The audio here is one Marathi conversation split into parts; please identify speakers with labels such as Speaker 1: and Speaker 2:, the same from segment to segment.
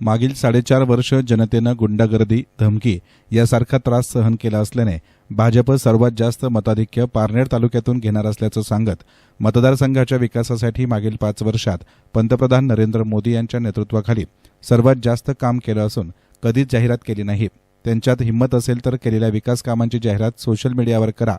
Speaker 1: मागील साडेचार वर्ष जनतेनं गुंडागर्दी धमकी यासारखा त्रास सहन केला असल्याने भाजप सर्वात जास्त मताधिक्य पारनेर तालुक्यातून घेणार असल्याचं सांगत मतदारसंघाच्या विकासासाठी मागील पाच वर्षात पंतप्रधान नरेंद्र मोदी यांच्या नेतृत्वाखाली सर्वात जास्त काम केलं असून कधीच जाहिरात केली नाही. त्यांच्यात हिंमत असेल तर केलेल्या विकास कामांची जाहिरात सोशल मीडियावर करा.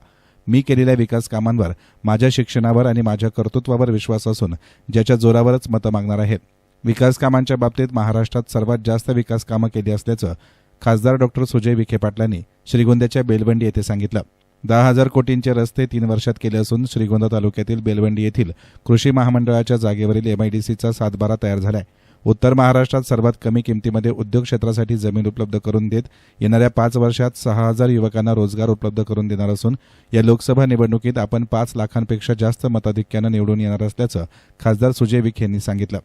Speaker 1: मी केलेल्या विकास कामांवर माझ्या शिक्षणावर आणि माझ्या कर्तृत्वावर विश्वास असून ज्याच्या जोरावरच मतं मागणार आहे विकास कामांच्या बाबतीत महाराष्ट्रात सर्वात जास्त विकास कामं केली असल्याचं खासदार डॉक्टर सुजय विखे पाटलांनी श्रीगोंद्याच्या बेलवंडी येथे सांगितलं. दहा हजार कोटींचे रस्ते तीन वर्षात केले असून श्रीगोंदा तालुक्यातील बेलवंडी येथील कृषी महामंडळाच्या जागेवरील एमआयडीसीचा सातबारा तयार झालाय. उत्तर महाराष्ट्रात सर्वात कमी किमतीमध्ये उद्योग क्षेत्रासाठी जमीन उपलब्ध करून देत येणाऱ्या पाच वर्षात सहा हजार युवकांना रोजगार उपलब्ध करून देणार असून या लोकसभा निवडणुकीत आपण पाच लाखांपेक्षा जास्त मताधिक्यानं निवडून येणार असल्याचं खासदार सुजय विखे यांनी सांगितलं.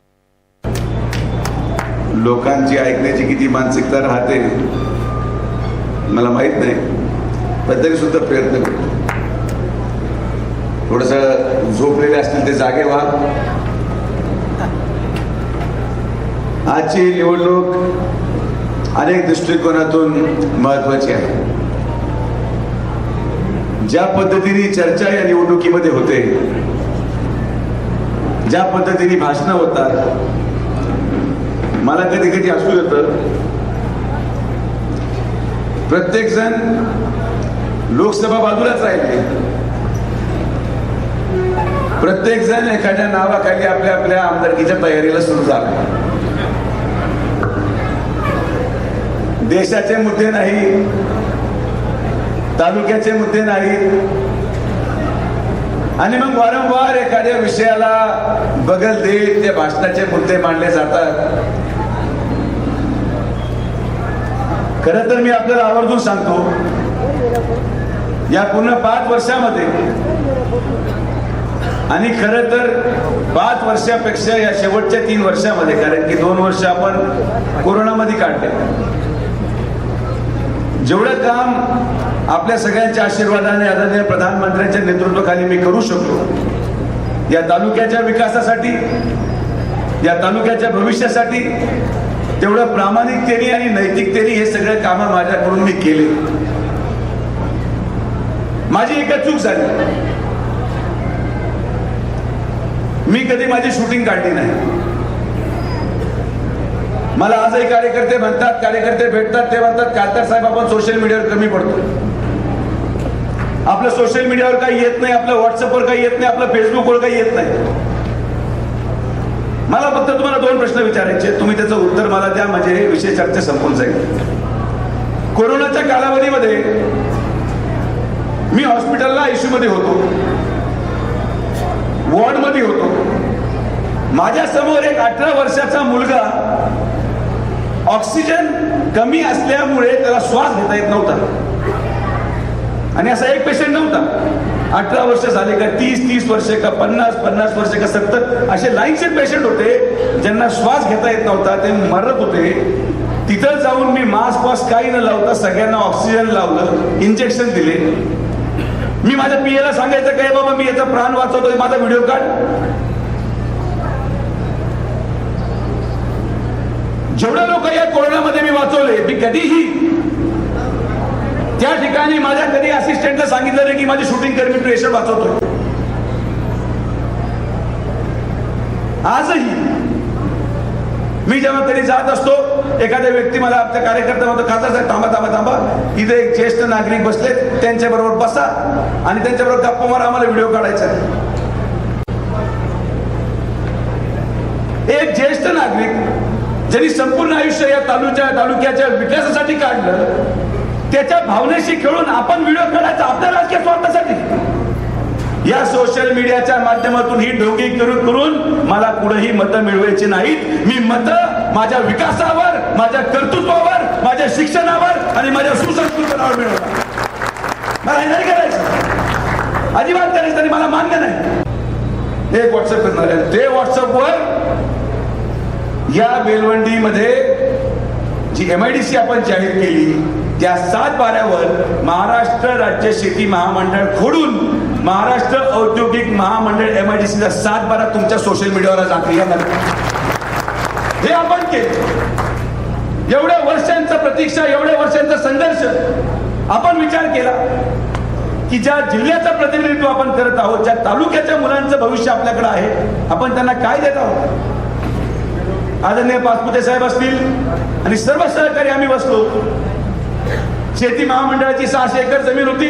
Speaker 2: लोकांची ऐकण्याची किती मानसिकता राहते मला माहीत नाही. पण तरी सुद्धा प्रयत्न करतो. थोडस झोपलेले असतील ते जागे व्हा. आजची निवडणूक अनेक दृष्टिकोनातून महत्वाची आहे. ज्या पद्धतीने चर्चा या निवडणुकीमध्ये होते ज्या पद्धतीने भाषणं होतात मला कधी कधी असू येतं प्रत्येक जण लोकसभा बाजूलाच राहिले. प्रत्येक जण एखाद्या नावाखाली आपल्या आपल्या आमदारकीच्या तयारीला सुरू झाला. देशाचे मुद्दे नाही तालुक्याचे मुद्दे नाहीत आणि मग वारंवार एखाद्या विषयाला बगल देत त्या भाषणाचे मुद्दे मांडले जातात. खर तर मी आपल्याला आवर्जून सांगतो या पूर्ण पाच वर्षामध्ये आणि खर तर पाच वर्षापेक्षा या शेवटच्या तीन वर्षामध्ये कारण की दोन वर्ष आपण कोरोनामध्ये काढले. जेवढं काम आपल्या सगळ्यांच्या आशीर्वादाने आदरणीय प्रधानमंत्र्यांच्या नेतृत्वाखाली मी करू शकलो या तालुक्याच्या विकासासाठी या तालुक्याच्या भविष्यासाठी तेवढं प्रामाणिकतेने आणि नैतिकतेने हे सगळे कामं माझ्याकडून मी केले. माझी एकच चूक झाली. मी कधी माझी शूटिंग काढली नाही. मला आजही कार्यकर्ते म्हणतात कार्यकर्ते भेटतात ते म्हणतात कालतर साहेब आपण सोशल मीडियावर कमी पडतो. आपलं सोशल मीडियावर काही येत नाही आपलं व्हॉट्सअपवर काही येत नाही आपलं फेसबुकवर काही येत नाही. मला फक्त तुम्हाला दोन प्रश्न विचारायचे. तुम्ही त्याचं उत्तर मला द्या म्हणजे हे विषय चर्चा संपून जाईल. कोरोनाच्या कालावधीमध्ये मी हॉस्पिटलला आयसीयू मध्ये होतो. वॉर्डमध्ये होतो. माझ्यासमोर एक अठरा वर्षाचा मुलगा ऑक्सिजन कमी असल्यामुळे त्याला श्वास घेता येत नव्हता. आणि असा एक पेशंट नव्हता. अठरा वर्ष झाले का तीस तीस वर्ष का पन्नास पन्नास वर्ष का सत्तर असे लाईनचे पेशंट होते ज्यांना श्वास घेता येत नव्हता ते मरत होते. तिथं जाऊन मी मास्क वास काही न लावता सगळ्यांना ऑक्सिजन लावलं इंजेक्शन दिले. मी माझ्या पिएला सांगायचं काय बाबा मी याचा प्राण वाचवतो माझा व्हिडिओ काढ. जेवढ्या लोक या कोरोनामध्ये मी वाचवले मी कधीही त्या ठिकाणी माझ्या कधी असिस्टंटला सांगितलं की माझी शूटिंग कर मी प्रेशर वाचवतोय. आजही मी जेव्हा कधी जात असतो एखाद्या व्यक्ती मला आपल्या कार्यकर्ता म्हणतो खासदार साहेब थांबा थांबा थांबा. इथे एक ज्येष्ठ नागरिक बसले त्यांच्या बरोबर बसा आणि त्यांच्याबरोबर गप्पा मारा आम्हाला व्हिडिओ काढायचा एक ज्येष्ठ नागरिक ज्यांनी संपूर्ण आयुष्य या तालुक्या तालुक्याच्या विकासासाठी काढलं त्याच्या भावनेशी खेळून आपण व्हिडिओ काढायचा आपल्या राजकीय स्वार्थासाठी. या सोशल मीडियाच्या माध्यमातून ही ढोंगी करून करून मला कुठेही मतं मिळवायची नाहीत. मी मतं माझ्या विकासावर माझ्या कर्तृत्वावर माझ्या शिक्षणावर आणि माझ्या सुसंस्कृतावर मिळवणार. मला हे नाही करायचं. अजिबात करायचं तरी मला मान्य नाही. एक व्हॉट्सअप करणार आहे ते व्हॉट्सअपवर या बेलवंडीमध्ये G M I D C आपण जाहीर केली त्या सात बाऱ्यावर महाराष्ट्र राज्य शेती महामंडळ खोडून महाराष्ट्र औद्योगिक महामंडळ एम आय डी सीचा सात बारा तुमच्या सोशल मीडियावर जाते हे आपण केलं. प्रतीक्षा एवढ्या वर्षांचा संघर्ष आपण विचार केला की ज्या जिल्ह्याचं प्रतिनिधित्व आपण करत आहोत ज्या तालुक्याच्या मुलांचं भविष्य आपल्याकडे आहे आपण त्यांना काय देत आहोत? आदरणीय पाचपुते साहेब असतील आणि सर्व सहकारी आम्ही बसलो शेती महामंडळाची सहाशे एकर जमीन होती.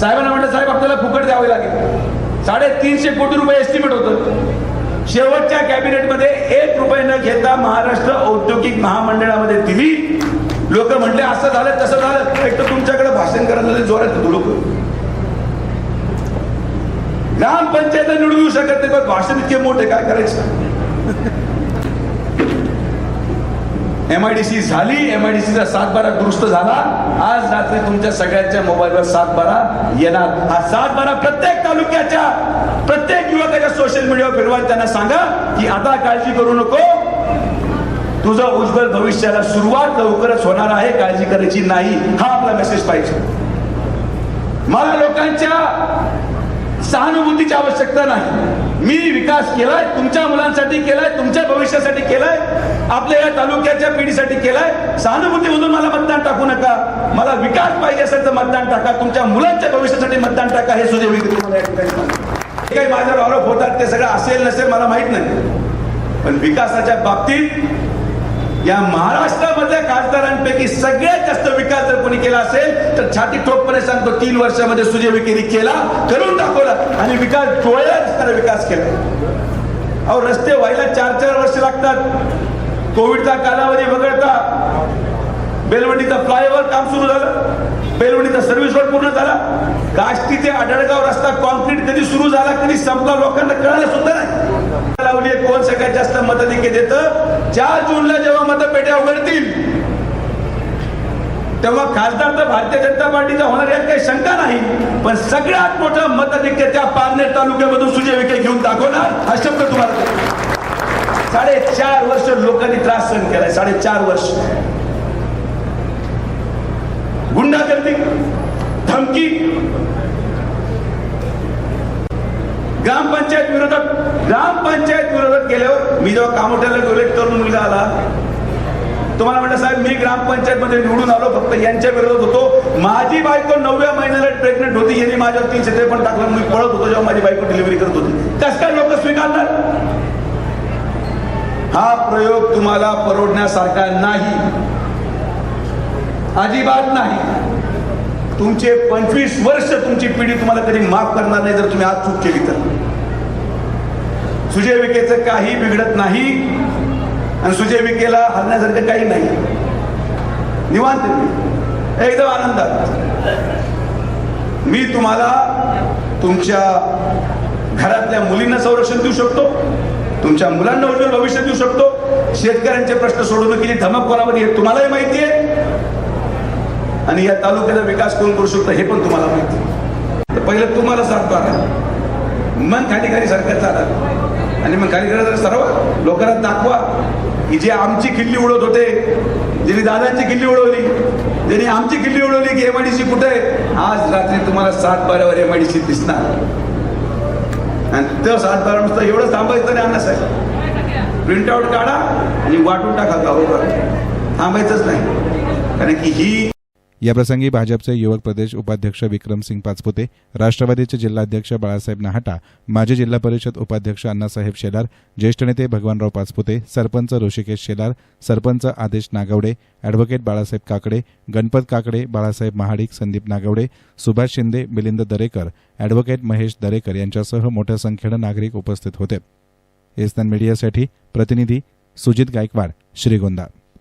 Speaker 2: साहेबांना म्हटलं साहेब आपल्याला फुकट द्यावे लागेल. साडेतीनशे कोटी रुपये एस्टिमेट होतं. शेवटच्या कॅबिनेटमध्ये एक रुपये न घेता महाराष्ट्र औद्योगिक महामंडळामध्ये दिली. लोक म्हटले असं झालं तसं झालं. एक तर तुमच्याकडे भाषण करायला जोरात होतो लोक. ग्रामपंचायत निवडून येऊ शकत नाही पण भाषण इतके मोठे काय करायचं? एमआयडीसी झाली एमआयडीसीचा सात बारा दुरुस्त झाला. आज रात्री तुमच्या सगळ्यांच्या मोबाईलवर सात बारा येणार. हा सात बारा प्रत्येक तालुक्याच्या प्रत्येक युवकाच्या सोशल मीडियावर फिरवा त्यांना सांगा की आता काळजी करू नको. तुझं उज्ज्वल भविष्याला सुरुवात लवकरच होणार आहे काळजी करायची नाही. हा आपला मेसेज पाहिजे. मला लोकांच्या सहानुभूतीची आवश्यकता नाही. मी विकास केलाय तुमच्या मुलांसाठी केलाय तुमच्या भविष्यासाठी केलाय आपल्या या तालुक्याच्या पिढीसाठी केलाय. सहानुभूती म्हणून मला मतदान टाकू नका. मला विकास पाहिजे असेल तर मतदान टाका. तुमच्या मुलांच्या भविष्यासाठी मतदान टाका हे सुद्धा तुम्हाला या ठिकाणी हे काही माझ्यावर आरोप होतात ते सगळं असेल नसेल मला माहीत नाही. पण विकासाच्या बाबतीत या महाराष्ट्रामधल्या खासदारांपैकी सगळ्यात जास्त विकास जर कोणी केला असेल तर छाती ठोकपणे सांगतो तीन वर्षामध्ये सुजय विखेरी केला करून दाखवला आणि विकास डोळ्याला दिसणारा विकास केला. अहो रस्ते व्हायला चार चार वर्ष लागतात. कोविडचा कालावधी वगळता बेलवंडीचा फ्लायओव्हर काम सुरू झालं. बेलवंडीचा सर्व्हिस रोड पूर्ण झाला. काष्टी ते आढळगाव रस्ता कॉन्क्रीट कधी सुरू झाला कधी संपला लोकांना कळायला सुद्धा नाही. लावली कोण सगळ्यात जास्त मतधिक्य देत? चार जूनला जेव्हा मतपेट्या उघडतील तेव्हा खासदार तर भारतीय जनता पार्टीचा होणार यात काही शंका नाही पण सगळ्यात मोठं मतधिक्य त्या पारनेर तालुक्यामधून सुजय विखे घेऊन दाखवणार हा शब्द तुम्हाला साडेचार वर्ष लोकांनी त्रास सहन केलाय साडेचार वर्ष. गुंडागर्दी धमकी ग्रामपंचायत विरोधात ग्रामपंचायत विरोधात गेल्यावर मी जेव्हा कामोठ्याला डोलेट करून मुलगा आला तुम्हाला म्हटलं साहेब मी ग्रामपंचायत मध्ये निवडून आलो फक्त यांच्या विरोधात होतो. माझी बायको नवव्या महिन्याला प्रेग्नेंट होती यांनी माझ्यावर तीनशे त्रेपन्न टाकलं मी पळत होतो जेव्हा माझी बायको डिलिव्हरी करत होती. कस काय लोक स्वीकारणार? हा प्रयोग तुम्हाला परवडण्यासारखा नाही. अजिबात नाही. तुमचे पंचवीस वर्ष तुमची पिढी तुम्हाला कधी माफ करणार नाही जर तुम्ही आज चूक केली तर. सुजय विखेचं काही बिघडत नाही आणि सुजय विकेला हरण्यासारखं काही नाही. निवांत एकदम आनंदात. मी तुम्हाला तुमच्या घरातल्या मुलींना संरक्षण देऊ शकतो तुमच्या मुलांना उज्ज्वल भविष्य देऊ शकतो. शेतकऱ्यांचे प्रश्न सोडवणुकीची धमक कोणावर आहे तुम्हालाही माहिती आहे. आणि या तालुक्याचा विकास कोण करू शकतो हे पण तुम्हाला माहिती तर पहिलं तुम्हाला सांगतो आता मन खाली खाली सरकार चालत आणि मग खाली खाली सर्व लोकांना दाखवा की जे आमची किल्ली उडवत होते ज्यांनी दादांची किल्ली उडवली ज्यांनी आमची किल्ली उडवली की एमआयडीसी कुठे आहे? आज रात्री तुम्हाला सात बारावर एमआयडीसी दिसणार. आणि तो सात बारा नुसतं एवढं थांबायचं नाही अण्णासाहेब साहेब. प्रिंटआउट काढा आणि वाटून टाका गावोगाव थांबायचंच नाही. कारण की ही
Speaker 1: याप्रसंगी भाजपचे युवक प्रदेश उपाध्यक्ष विक्रमसिंग पाचपुते राष्ट्रवादीचे जिल्हाध्यक्ष बाळासाहेब नाहाटा माजी जिल्हा परिषद उपाध्यक्ष अण्णासाहेब शेलार ज्येष्ठ नेते भगवानराव पाचपुते सरपंच ऋषिकेश शेलार सरपंच आदेश नागवडे अॅडव्होकेट बाळासाहेब काकडे गणपत काकडे बाळासाहेब महाडिक संदीप नागवडे सुभाष शिंदे मिलिंद दरेकर अॅडव्होकेट महेश दरेकर यांच्यासह मोठ्या संख्येनं नागरिक उपस्थित होते. एसन मीडियासाठी प्रतिनिधी सुजित गायकवाड श्रीगोंदा.